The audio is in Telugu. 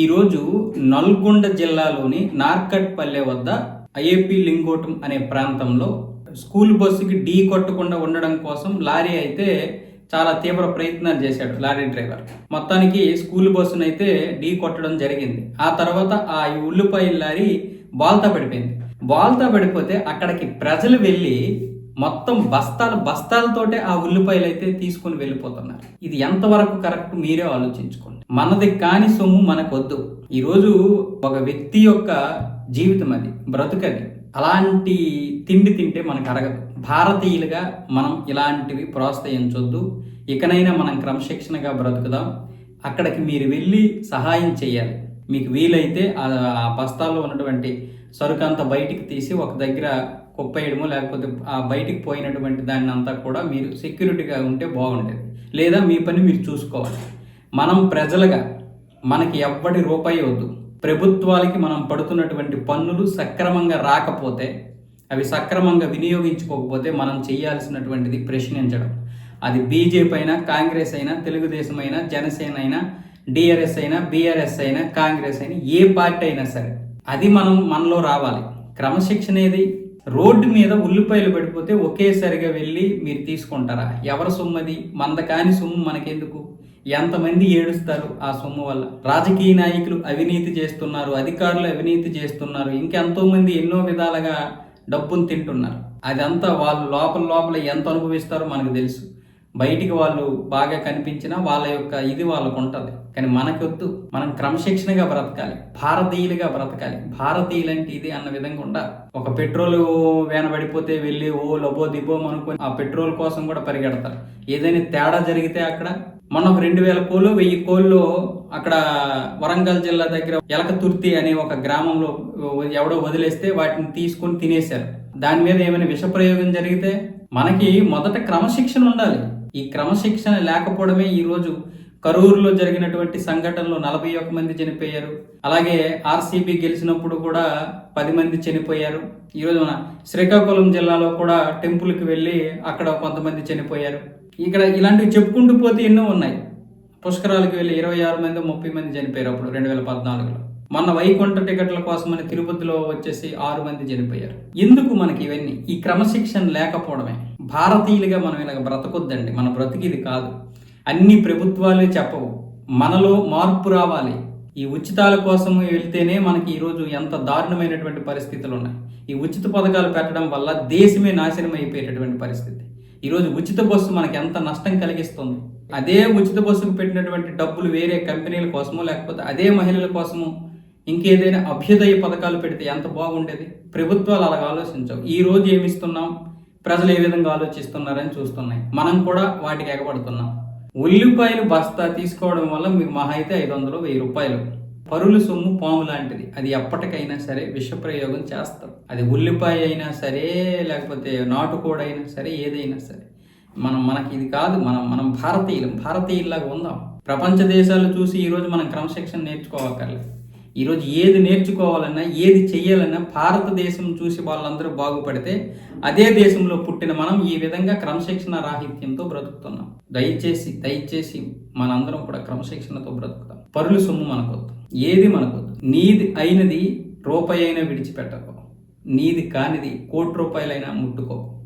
ఈరోజు నల్గొండ జిల్లాలోని నార్కట్పల్లె వద్ద ఐఏపీ లింగోటం అనే ప్రాంతంలో స్కూల్ బస్సుకి ఢీ కొట్టకుండా ఉండడం కోసం లారీ అయితే చాలా తీవ్ర ప్రయత్నాలు చేశాడు లారీ డ్రైవర్. మొత్తానికి స్కూల్ బస్సును అయితే ఢీ కొట్టడం జరిగింది. ఆ తర్వాత ఆ ఉల్లిపాయ లారీ బాల్తా పడిపోయింది. బాల్తా పడిపోతే అక్కడికి ప్రజలు వెళ్ళి మొత్తం బస్తాలు బస్తాలతోటే ఆ ఉల్లిపాయలు అయితే తీసుకుని వెళ్ళిపోతున్నారు. ఇది ఎంతవరకు కరెక్ట్ మీరే ఆలోచించుకోండి. మనది కాని సొమ్ము మనకొద్దు. ఈరోజు ఒక వ్యక్తి యొక్క జీవితం అది బ్రతుకది. అలాంటి తిండి తింటే మనకు అరగదు భారతీయులుగా మనం ఇలాంటివి ప్రోత్సహించొద్దు. ఇకనైనా మనం క్రమశిక్షణగా బ్రతుకుదాం. అక్కడికి మీరు వెళ్ళి సహాయం చేయాలి. మీకు వీలైతే ఆ ఆ బస్తాల్లో ఉన్నటువంటి సరుకు అంతా బయటికి తీసి ఒక దగ్గర కుప్పేయడము లేకపోతే ఆ బయటికి పోయినటువంటి దాన్ని అంతా కూడా మీరు సెక్యూరిటీగా ఉంటే బాగుండేది. లేదా మీ పని మీరు చూసుకోవాలి. మనం ప్రజలుగా మనకి ఎవ్వడి రూపాయి వద్దు. ప్రభుత్వాలకి మనం పడుతున్నటువంటి పన్నులు సక్రమంగా రాకపోతే అవి సక్రమంగా వినియోగించుకోకపోతే మనం చేయాల్సినటువంటిది ప్రశ్నించడం. అది బీజేపీ అయినా కాంగ్రెస్ అయినా తెలుగుదేశం అయినా జనసేన అయినా డిఆర్ఎస్ అయినా బీఆర్ఎస్ అయినా కాంగ్రెస్ అయినా ఏ పార్టీ అయినా సరే అది మనం మనలో రావాలి. క్రమశిక్షణ ఏది? రోడ్డు మీద ఉల్లిపాయలు పడిపోతే ఒకేసారిగా వెళ్ళి మీరు తీసుకుంటారా? ఎవరి సొమ్ము అది? మంద కాని సొమ్ము మనకెందుకు? ఎంతమంది ఏడుస్తారు ఆ సొమ్ము వల్ల? రాజకీయ నాయకులు అవినీతి చేస్తున్నారు అధికారులు అవినీతి చేస్తున్నారు ఇంకెంతోమంది ఎన్నో విధాలుగా డబ్బును తింటున్నారు. అదంతా వాళ్ళు లోపల లోపల ఎంత అనుభవిస్తారో మనకు తెలుసు. బయటికి వాళ్ళు బాగా కనిపించినా వాళ్ళ యొక్క ఇది వాళ్ళకు ఉంటుంది. కానీ మనకొద్దు. మనం క్రమశిక్షణగా బ్రతకాలి. భారతీయులుగా బ్రతకాలి. భారతీయులంటే ఇది అన్న విధంగా ఉండాలి. ఒక పెట్రోల్ వేన పడిపోతే వెళ్ళి ఓ లబో దిబో అనుకుని ఆ పెట్రోల్ కోసం కూడా పరిగెడతారు. ఏదైనా తేడా జరిగితే అక్కడ మొన్న ఒక రెండు వేల కోళ్ళు వెయ్యి కోళ్ళు అక్కడ వరంగల్ జిల్లా దగ్గర ఎలకతుర్తి అనే ఒక గ్రామంలో ఎవడో వదిలేస్తే వాటిని తీసుకొని తినేశారు. దాని మీద ఏమైనా విష ప్రయోగం జరిగితే మనకి మొదట క్రమశిక్షణ ఉండాలి. ఈ క్రమశిక్షణ లేకపోవడమే ఈరోజు కరూరులో జరిగినటువంటి సంఘటనలో నలభై ఒక్క మంది చనిపోయారు. అలాగే ఆర్సీబీ గెలిచినప్పుడు కూడా పది మంది చనిపోయారు. ఈరోజు మన శ్రీకాకుళం జిల్లాలో కూడా టెంపుల్కి వెళ్ళి అక్కడ కొంతమంది చనిపోయారు. ఇక్కడ ఇలాంటివి చెప్పుకుంటూ పోతే ఎన్నో ఉన్నాయి. పుష్కరాలకు వెళ్ళి ఇరవై ఆరు మంది ముప్పై మంది చనిపోయారు అప్పుడు రెండు వేల పద్నాలుగులో. మన వైకుంఠ టికెట్ల కోసమని తిరుపతిలో వచ్చేసి ఆరు మంది చనిపోయారు. ఎందుకు మనకి ఇవన్నీ? ఈ క్రమశిక్షణ లేకపోవడమే. భారతీయులుగా మనం ఇలాగ బ్రతకొద్దండి. మన బ్రతికిది కాదు. అన్ని ప్రభుత్వాలే చెప్పవు. మనలో మార్పు రావాలి. ఈ ఉచితాల కోసం వెళ్తేనే మనకి ఈరోజు ఎంత దారుణమైనటువంటి పరిస్థితులు ఉన్నాయి ఈ ఉచిత పథకాలు పెట్టడం వల్ల దేశమే నాశనం అయిపోయేటటువంటి పరిస్థితి. ఈరోజు ఉచిత బస్సు మనకి ఎంత నష్టం కలిగిస్తుంది? అదే ఉచిత బస్సుకు పెట్టినటువంటి డబ్బులు వేరే కంపెనీల కోసమో లేకపోతే అదే మహిళల కోసమో ఇంకేదైనా అభ్యుదయ పథకాలు పెడితే ఎంత బాగుండేది? ప్రభుత్వాలు అలాగ ఆలోచించవు. ఈ రోజు ఏమిస్తున్నాం? ప్రజలు ఏ విధంగా ఆలోచిస్తున్నారని చూస్తున్నాయి. మనం కూడా వాటికి ఎగబడుతున్నాం. ఉల్లిపాయలు బస్తా తీసుకోవడం వల్ల మీకు మహా అయితే ఐదు వందలు వెయ్యి రూపాయలు. పరుల సొమ్ము పాము లాంటిది. అది ఎప్పటికైనా సరే విషప్రయోగం చేస్తారు అది ఉల్లిపాయ అయినా సరే లేకపోతే నాటుకోడైనా సరే ఏదైనా సరే. మనం మనకి ఇది కాదు. మనం మనం భారతీయులం. భారతీయుల్లాగా ఉందాం. ప్రపంచ దేశాలు చూసి ఈరోజు మనం క్రమశిక్షణ నేర్చుకోవక్కర్లేదు ఈరోజు ఏది నేర్చుకోవాలన్నా ఏది చేయాలన్నా భారతదేశం చూసి వాళ్ళందరూ బాగుపడితే అదే దేశంలో పుట్టిన మనం ఈ విధంగా క్రమశిక్షణ రాహిత్యంతో బ్రతుకుతున్నాం. దయచేసి దయచేసి మనందరం కూడా క్రమశిక్షణతో బ్రతుకుతాం. పరులు సొమ్ము మనకొద్దు. ఏది మనకొద్దు. నీది అయినది రూపాయి అయినా విడిచిపెట్టకు. నీది కానిది కోటి రూపాయలైనా ముట్టుకో